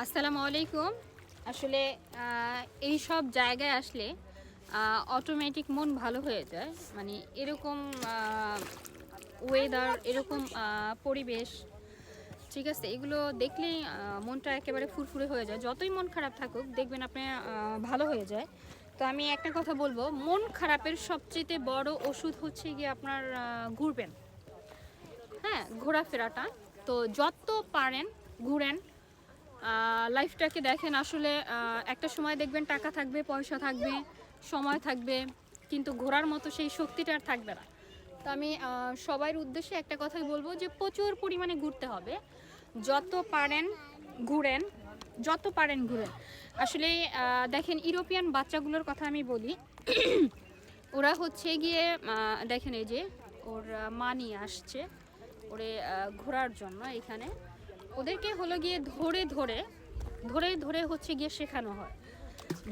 আসসালামু আলাইকুম। আসলে এই সব জায়গায় আসলে অটোমেটিক মন ভালো হয়ে যায়। মানে এরকম ওয়েদার এরকম পরিবেশ, ঠিক আছে? এগুলো দেখলেই মনটা একেবারে ফুরফুরে হয়ে যায়। যতই মন খারাপ থাকুক, দেখবেন আপনি ভালো হয়ে যায়। তো আমি একটা কথা বলব, মন খারাপের সবচেয়ে বড় ওষুধ হচ্ছে গিয়ে আপনার ঘুরবেন। হ্যাঁ ঘোরাফেরাটা। তো যত পারেন, ঘুরেন লাইফটাকে দেখেন, আসলে একটা সময় দেখবেন টাকা থাকবে, পয়সা থাকবে, সময় থাকবে, কিন্তু ঘোরার মতো সেই শক্তিটা আর থাকবে না। তো আমি সবার উদ্দেশ্যে একটা কথাই বলব যে, প্রচুর পরিমাণে ঘুরতে হবে। যত পারেন ঘুরেন, যত পারেন ঘুরেন। আসলে দেখেন, ইউরোপিয়ান বাচ্চাগুলোর কথা আমি বলি। ওরা হচ্ছে গিয়ে দেখেন এই যে, ওর মা নিয়ে আসছে, ওরে ঘোরার জন্য এখানে। ওদেরকে হলো গিয়ে ধরে ধরে ধরে ধরে হচ্ছে গিয়ে শেখানো হয়।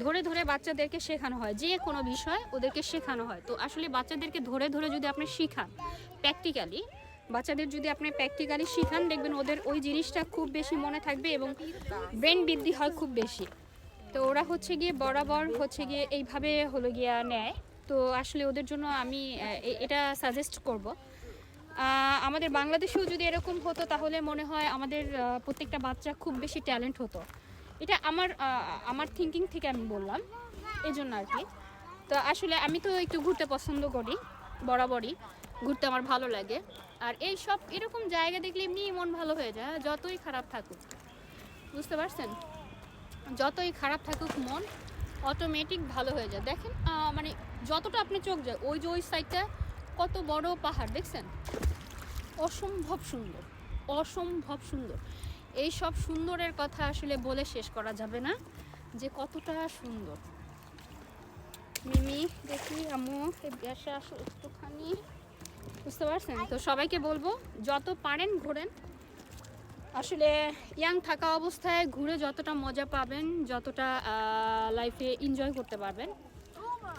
ধরে ধরে বাচ্চাদেরকে শেখানো হয়। যে কোনো বিষয় ওদেরকে শেখানো হয়। তো আসলে বাচ্চাদেরকে ধরে ধরে যদি আপনি শিখান প্র্যাকটিক্যালি বাচ্চাদের যদি আপনি প্র্যাকটিক্যালি শিখান, দেখবেন ওদের ওই জিনিসটা খুব বেশি মনে থাকবে এবং ব্রেন বৃদ্ধি হয় খুব বেশি। তো ওরা হচ্ছে গিয়ে বরাবর হচ্ছে গিয়ে এইভাবে হলো গিয়া নেয়। তো আসলে ওদের জন্য আমি এটা সাজেস্ট করব। আমাদের বাংলাদেশেও যদি এরকম হতো, তাহলে মনে হয় আমাদের প্রত্যেকটা বাচ্চা খুব বেশি ট্যালেন্ট হতো। এটা আমার আমার থিঙ্কিং থেকে আমি বললাম এই জন্য আর কি। তো আসলে আমি তো একটু ঘুরতে পছন্দ করি, বরাবরই। ঘুরতে আমার ভালো লাগে। আর এই সব, এরকম জায়গা দেখলে এমনিই মন ভালো হয়ে যায় যতই খারাপ থাকুক। বুঝতে পারছেন? যতই খারাপ থাকুক মন অটোমেটিক ভালো হয়ে যায়। দেখেন মানে যতটা আপনি চোখ যায়, ওই যে ওই সাইডটা কত বড় পাহাড়, দেখছেন? অসম্ভব সুন্দর অসম্ভব সুন্দর। এই সব সুন্দরের কথা আসলে বলে শেষ করা যাবে না, যে কতটা সুন্দর। মিমি, দেখি আমু গ্যাসে আসো একটুখানি। বুঝতে পারছেন? তো সবাইকে বলব, যত পারেন ঘোরেন। আসলে ইয়াং থাকা অবস্থায় ঘুরে যতটা মজা পাবেন, যতটা লাইফে এনজয় করতে পারবেন।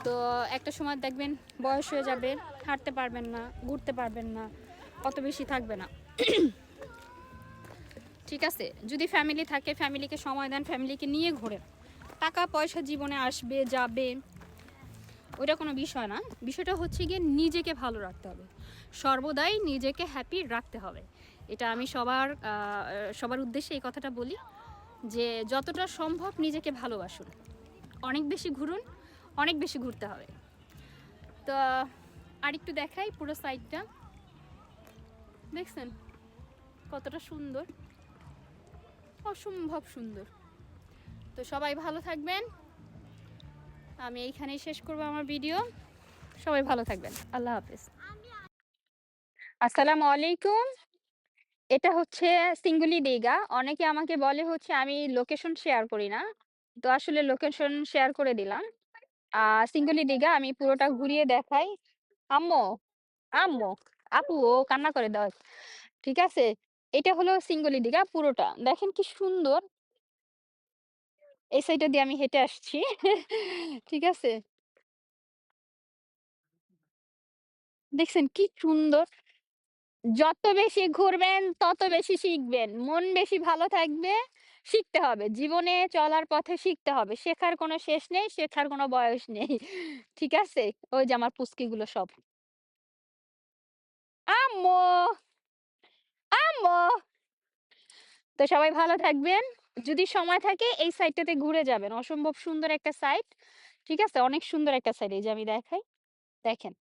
তো একটা সময় দেখবেন বয়স হয়ে যাবে, হাঁটতে পারবেন না, ঘুরতে পারবেন না। অত বেশি থাকবে না। ঠিক আছে? যদি ফ্যামিলি থাকে ফ্যামিলিকে সময় দেন ফ্যামিলিকে নিয়ে ঘোরেন। টাকা পয়সা জীবনে আসবে, যাবে, ওইটা কোনো বিষয় না। বিষয়টা হচ্ছে গিয়ে নিজেকে ভালো রাখতে হবে। সর্বদাই নিজেকে হ্যাপি রাখতে হবে। এটা আমি সবার সবার উদ্দেশ্যে এই কথাটা বলি যে, যতটা সম্ভব নিজেকে ভালোবাসুন। অনেক বেশি ঘুরুন, অনেক বেশি ঘুরতে হবে। তো আরেকটু দেখাই পুরো সাইডটা দেখছেন? কতটা সুন্দর। অসম্ভব সুন্দর। তো সবাই ভালো থাকবেন। আমি এইখানেই শেষ করব আমার ভিডিও। সবাই ভালো থাকবেন। আল্লাহ হাফেজ। আসসালামু আলাইকুম। এটা হচ্ছে সিঙ্গুলি দিঘা। অনেকে আমাকে বলে হচ্ছে আমি লোকেশন শেয়ার করি না। তো আসলে লোকেশন শেয়ার করে দিলাম। সিঙ্গুলি দিঘা আমি পুরোটা ঘুরিয়ে দেখাই। আম্মু আম্মু। আপু ও কান্না করে দাও। ঠিক আছে? এটা হলো সিঙ্গুলি দিঘা পুরোটা। দেখেন কি সুন্দর। এই সাইডটা দিয়ে আমি হেঁটে আসছি। ঠিক আছে? দেখছেন কি সুন্দর? যত বেশি ঘুরবেন, তত বেশি শিখবেন। মন বেশি ভালো থাকবে, শিখতে হবে। জীবনে চলার পথে শিখতে হবে। শেখার কোনো শেষ নেই, শেখার কোনো বয়স নেই। ঠিক আছে? ওই যে আমার পুস্কিগুলো সব। আম্মু আম্মু তো সবাই ভালো থাকবেন। যদি সময় থাকে এই সাইডটাতে ঘুরে যাবেন। অসম্ভব সুন্দর একটা সাইট, ঠিক আছে? অনেক সুন্দর একটা সাইড এই যে আমি দেখাই। দেখেন।